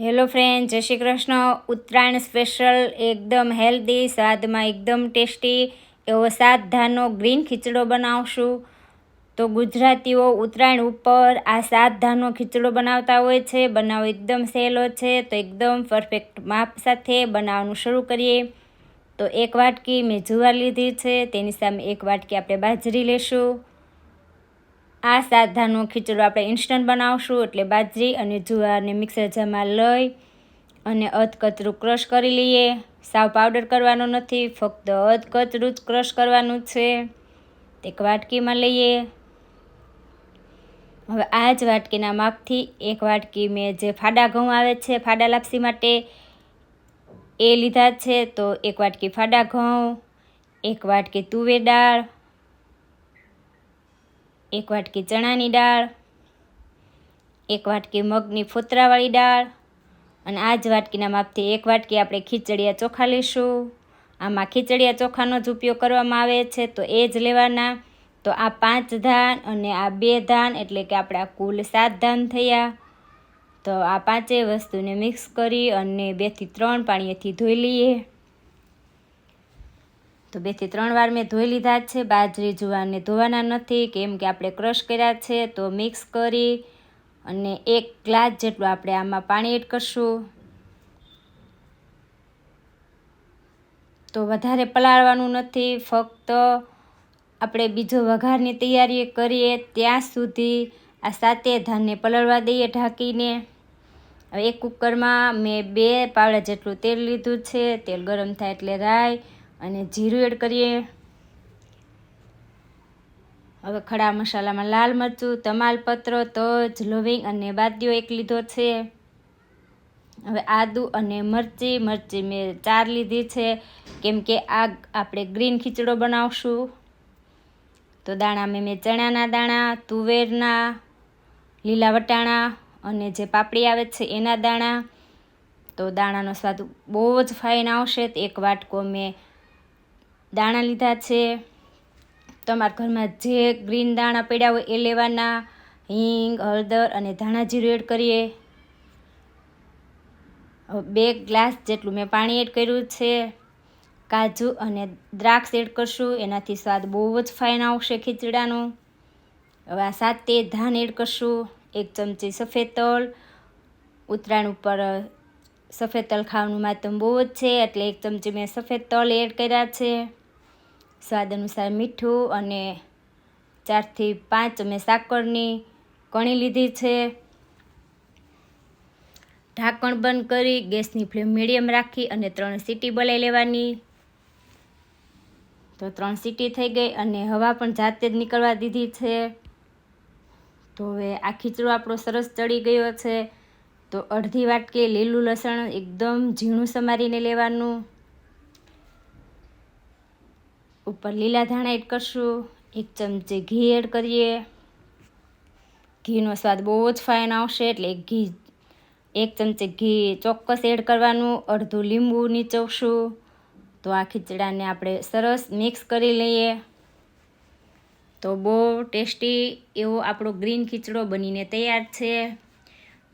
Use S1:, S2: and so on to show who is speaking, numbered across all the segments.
S1: Hello friend, જય Shri Krishna. Uttarayan special, એકદમ healthy, સ્વાદમાં એકદમ ટેસ્ટી એવો સાત ધાનનો ગ્રીન ખીચડો બનાવશું. તો ગુજરાતીઓ ઉત્તરાયણ ઉપર આ સાત ધાનનો ખીચડો બનાવતા હોય છે. બનાવવો એકદમ સહેલો છે, તો એકદમ પરફેક્ટ માપ સાથે બનાવવાનું શરૂ કરીએ. તો એક વાટકી મેં જુવાર લીધી છે, તેની સામે એક વાટકી આપણે બાજરી લેશું. આ સાધાનો ખીચડો આપણે ઇન્સ્ટન્ટ બનાવશું એટલે બાજરી અને જુવારને મિક્સર જારમાં લઈ અને અધકચરું ક્રશ કરી લઈએ. સાવ પાવડર કરવાનો નથી, ફક્ત અધકચરું જ ક્રશ કરવાનું છે. એક વાટકીમાં લઈએ. હવે આ જ વાટકીના માપથી એક વાટકી મેં જે ફાડા ઘઉં આવે છે ફાડા લાપસી માટે એ લીધા છે. તો એક વાટકી ફાડા ઘઉં, એક વાટકી તુવેર દાળ એક વાટકી ચણાની દાળ, એક વાટકી મગની ફોતરાવાળી દાળ અને આ જ વાટકીના માપથી એક વાટકી આપણે ખીચડિયા ચોખા લઈશું. આમાં ખીચડિયા ચોખાનો જ ઉપયોગ કરવામાં આવે છે, તો એ જ લેવાના. તો આ પાંચ ધાન અને આ બે ધાન એટલે કે આપણા કુલ સાત ધાન થયા. તો આ પાંચેય વસ્તુને મિક્સ કરી અને બેથી ત્રણ પાણીએથી ધોઈ લઈએ. તો બેથી ત્રણ વાર મેં ધોઈ લીધા છે, બાજરી, જુવારને ધોવાના નથી, કેમ કે આપણે ક્રશ કર્યા છે, તો મિક્સ કરી અને એક ગ્લાસ જેટલું આપણે આમાં પાણી એડ કરશું. તો વધારે પલાળવાનું નથી, ફક્ત આપણે બીજો વઘારની તૈયારી કરીએ, ત્યાં સુધી આ સાતે ધાનને પલળવા દઈએ ઢાંકીને. હવે એક કુકરમાં મેં બે પાવડા જેટલું તેલ લીધું છે, તેલ ગરમ થાય એટલે રાઈ અને જીરું એડ કરીએ. હવે ખડા મસાલામાં લાલ મરચું, તમાલપત્ર, તજ, લવિંગ અને બાદીઓ એક લીધો છે. હવે આદું અને મરચી મરચી મેં ચાર લીધી છે. કેમ કે આ આપણે ગ્રીન ખીચડો બનાવશું. તો દાણા મેં મેં ચણાના દાણા, તુવેરના, લીલા વટાણા અને જે પાપડી આવે છે એના દાણા. તો દાણાનો સ્વાદ બહુ જ ફાઇન આવશે. તો એક વાટકો મેં દાણા લીધા છે. તમારા ઘરમાં જે ગ્રીન દાણા પડ્યા હોય એ લેવાના. હિંગ, હળદર અને ધાણા જીરું એડ કરીએ. બે ગ્લાસ જેટલું મેં પાણી એડ કર્યું છે. કાજુ અને દ્રાક્ષ એડ કરશું. એનાથી સ્વાદ બહુ જ ફાઇન આવશે ખીચડાનું. હવે આ સાતે ધાન એડ કરશું. એક ચમચી સફેદ તલ. ઉત્તરાયણ ઉપર સફેદ તલ ખાવાનું માતમ બહુ જ છે. એટલે એક ચમચી મેં સફેદ તલ એડ કર્યા છે. સ્વાદ અનુસાર મીઠું અને ચારથી પાંચ મેં સાકરની કણી લીધી છે. ઢાંકણ બંધ કરી ગેસની ફ્લેમ મીડિયમ રાખી અને ત્રણ સીટી બોલાવી લેવાની. તો ત્રણ સીટી થઈ ગઈ અને હવા પણ જાતે જ નીકળવા દીધી છે. તો હવે આ ખીચડો આપણો સરસ ચડી ગયો છે. તો અડધી વાટકી લીલું લસણ એકદમ ઝીણું સમારીને લેવાનું. ઉપર લીલા ધાણા એડ કરશું. એક ચમચી ઘી એડ કરીએ. ઘીનો સ્વાદ બહુ જ ફાઇન આવશે એટલે ઘી, એક ચમચી ઘી ચોક્કસ એડ કરવાનું. અડધું લીંબુ નીચવશું. તો આ ખીચડાને આપણે સરસ મિક્સ કરી લઈએ. તો બહુ ટેસ્ટી એવો આપણો ગ્રીન ખીચડો બનીને તૈયાર છે.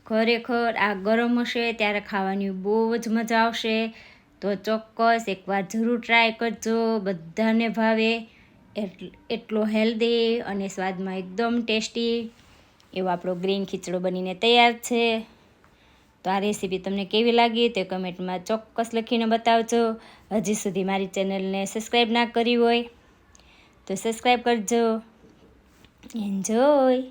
S1: ખરેખર આ ગરમ હશે ત્યારે ખાવાની બહુ જ મજા આવશે. તો ચોક્કસ એકવાર જરૂર ટ્રાય કરજો. બધાને ભાવે. એટલો હેલ્ધી અને સ્વાદમાં એકદમ ટેસ્ટી એવો આપણો ગ્રીન ખીચડો બનીને તૈયાર છે. તો આ રેસીપી તમને કેવી લાગી તે કમેન્ટમાં ચોક્કસ લખીને બતાવજો. હજી સુધી મારી ચેનલને સબસ્ક્રાઈબ ના કરી હોય તો સબસ્ક્રાઈબ કરજો. એન્જોય